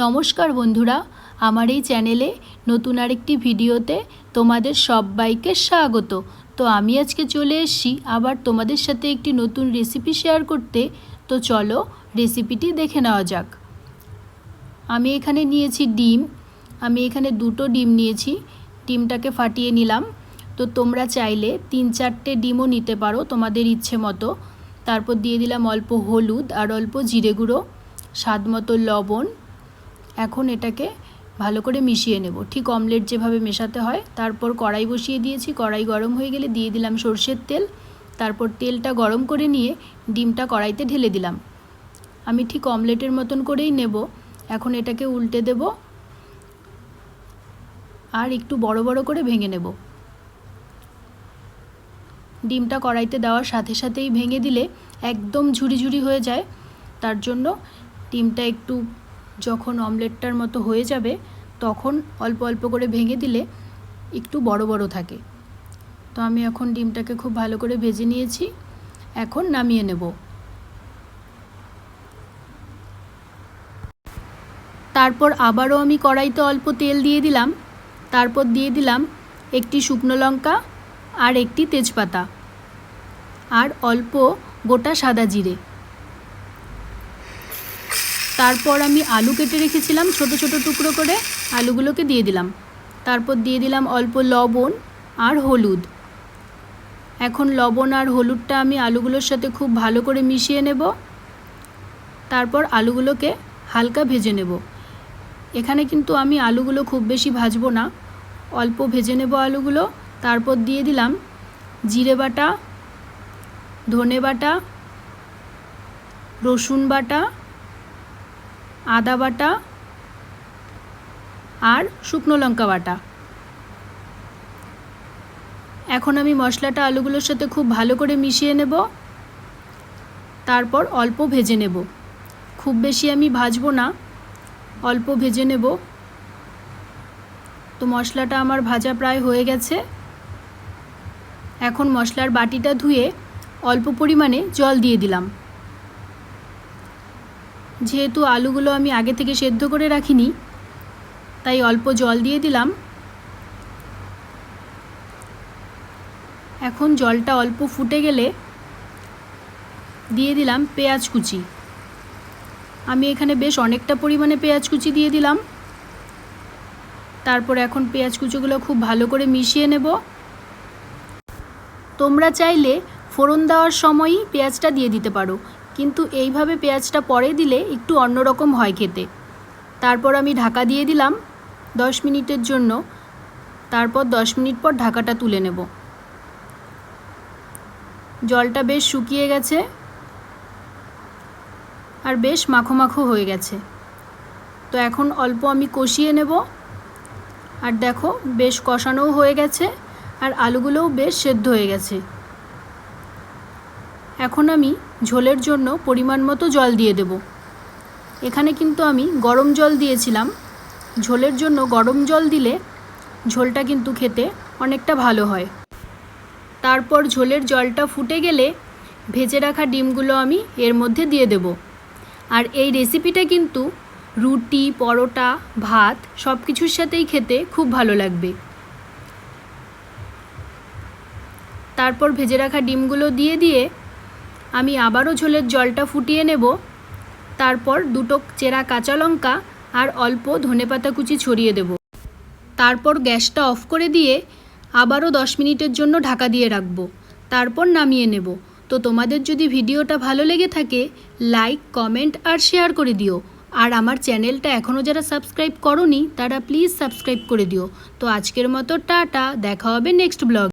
নমস্কার বন্ধুরা, আমার এই চ্যানেলে নতুন আরেকটি ভিডিওতে তোমাদের সবাইকে স্বাগত। তো আমি আজকে চলে এসেছি আবার তোমাদের সাথে একটি নতুন রেসিপি শেয়ার করতে। তো চলো রেসিপিটি দেখে নেওয়া যাক। আমি এখানে নিয়েছি ডিম। আমি এখানে দুটো ডিম নিয়েছি। ডিমটাকে ফাটিয়ে নিলাম। তো তোমরা চাইলে তিন চারটে ডিমও নিতে পারো তোমাদের ইচ্ছে মতো। তারপর দিয়ে দিলাম অল্প হলুদ আর অল্প জিরে গুঁড়ো, স্বাদ মতো লবণ। এখন এটাকে ভালো করে মিশিয়ে নেব। ঠিক অমলেট যেভাবে মেশাতে হয়, তারপর কড়াই বসিয়ে দিয়েছি। কড়াই গরম হয়ে গেলে দিয়ে দিলাম সর্ষের তেল। তারপর তেলটা গরম করে নিয়ে ডিমটা কড়াইতে ঢেলে দিলাম। আমি ঠিক অমলেটের মতন করেই নেব। এখন এটাকে উল্টে দেব আর একটু বড় বড় করে ভেঙে নেব। ডিমটা কড়াইতে দেওয়ার সাথে সাথেই ভেঙে দিলে একদম ঝুড়ি ঝুড়ি হয়ে যায়। তার জন্য ডিমটা একটু যখন অমলেটটার মতো হয়ে যাবে, তখন অল্প অল্প করে ভেঙে দিলে একটু বড় বড় থাকে। তো আমি এখন ডিমটাকে খুব ভালো করে ভেজে নিয়েছি। এখন নামিয়ে নেব। তারপর আবারও আমি কড়াইতে অল্প তেল দিয়ে দিলাম। তারপর দিয়ে দিলাম একটি শুকনো লঙ্কা আর একটি তেজপাতা। আর অল্প গোটা সাদা জিরে। তারপর আমি আলু কেটে রেখেছিলাম, ছোট ছোট টুকরো করে আলুগুলোকে দিয়ে দিলাম। তারপর দিয়ে দিলাম অল্প লবণ আর হলুদ। এখন লবণ আর হলুদটা আমি আলুগুলোর সাথে খুব ভালো করে মিশিয়ে নেব। তারপর আলুগুলোকে হালকা ভেজে নেব। এখানে কিন্তু আমি আলুগুলো খুব বেশি ভাজবো না। অল্প ভেজে নেব আলুগুলো। তারপর দিয়ে দিলাম জিরে বাটা, ধনে বাটা, রসুন বাটা আদা বাটা আর শুকনো লঙ্কা বাটা। এখন আমি মশলাটা আলুগুলোর সাথে খুব ভালো করে মিশিয়ে নেব। তারপর অল্প ভেজে নেব। খুব বেশি আমি ভাজবো না। অল্প ভেজে নেব। তো মশলাটা আমার ভাজা প্রায় হয়ে গেছে। এখন মশলার বাটিটা ধুয়ে অল্প পরিমাণে জল দিয়ে দিলাম। যেহেতু আলুগুলো আমি আগে থেকে সেদ্ধ করে রাখিনি, তাই অল্প জল দিয়ে দিলাম। এখন জলটা অল্প ফুটে গেলে দিয়ে দিলাম পেঁয়াজ কুচি। আমি এখানে বেশ অনেকটা পরিমাণে পেঁয়াজ কুচি দিয়ে দিলাম। তারপর এখন পেঁয়াজ কুচিগুলো খুব ভালো করে মিশিয়ে নেব। তোমরা চাইলে ফোড়ন দেওয়ার সময়ই পেঁয়াজটা দিয়ে দিতে পারো। কিন্তু এইভাবে পেঁয়াজটা পরে দিলে একটু অন্যরকম হয় খেতে। তারপর আমি ঢাকা দিয়ে দিলাম দশ মিনিটের জন্য। তারপর দশ মিনিট পর ঢাকাটা তুলে নেব। জলটা বেশ শুকিয়ে গেছে আর বেশ মাখো মাখো হয়ে গেছে। তো এখন অল্প আমি কষিয়ে নেব। আর দেখো বেশ কষানোও হয়ে গেছে আর আলুগুলোও বেশ সেদ্ধ হয়ে গেছে। এখন আমি ঝোলের জন্য পরিমাণ মতো জল দিয়ে দেব। এখানে কিন্তু আমি গরম জল দিয়েছিলাম। ঝোলের জন্য গরম জল দিলে ঝোলটা কিন্তু খেতে অনেকটা ভালো হয়। তারপর ঝোলের জলটা ফুটে গেলে ভেজে রাখা ডিমগুলো আমি এর মধ্যে দিয়ে দেব। আর এই রেসিপিটা কিন্তু রুটি, পরোটা, ভাত সব কিছুর সাথেই খেতে খুব ভালো লাগবে। তারপর ভেজে রাখা ডিমগুলো দিয়ে দিয়ে আমি আবারও ঝোলের জলটা ফুটিয়ে নেব। তারপর দুটো চেরা কাঁচা লঙ্কা আর অল্প ধনেপাতা কুচি ছড়িয়ে দেব। তারপর গ্যাসটা অফ করে দিয়ে আবারও দশ মিনিটের জন্য ঢাকা দিয়ে রাখব। তারপর নামিয়ে নেব। তো তোমাদের যদি ভিডিওটা ভালো লেগে থাকে, লাইক, কমেন্ট আর শেয়ার করে দিও। আর আমার চ্যানেলটা এখনও যারা সাবস্ক্রাইব করনি, তারা প্লিজ সাবস্ক্রাইব করে দিও। তো আজকের মতো টাটা, দেখা হবে নেক্সট ব্লগ।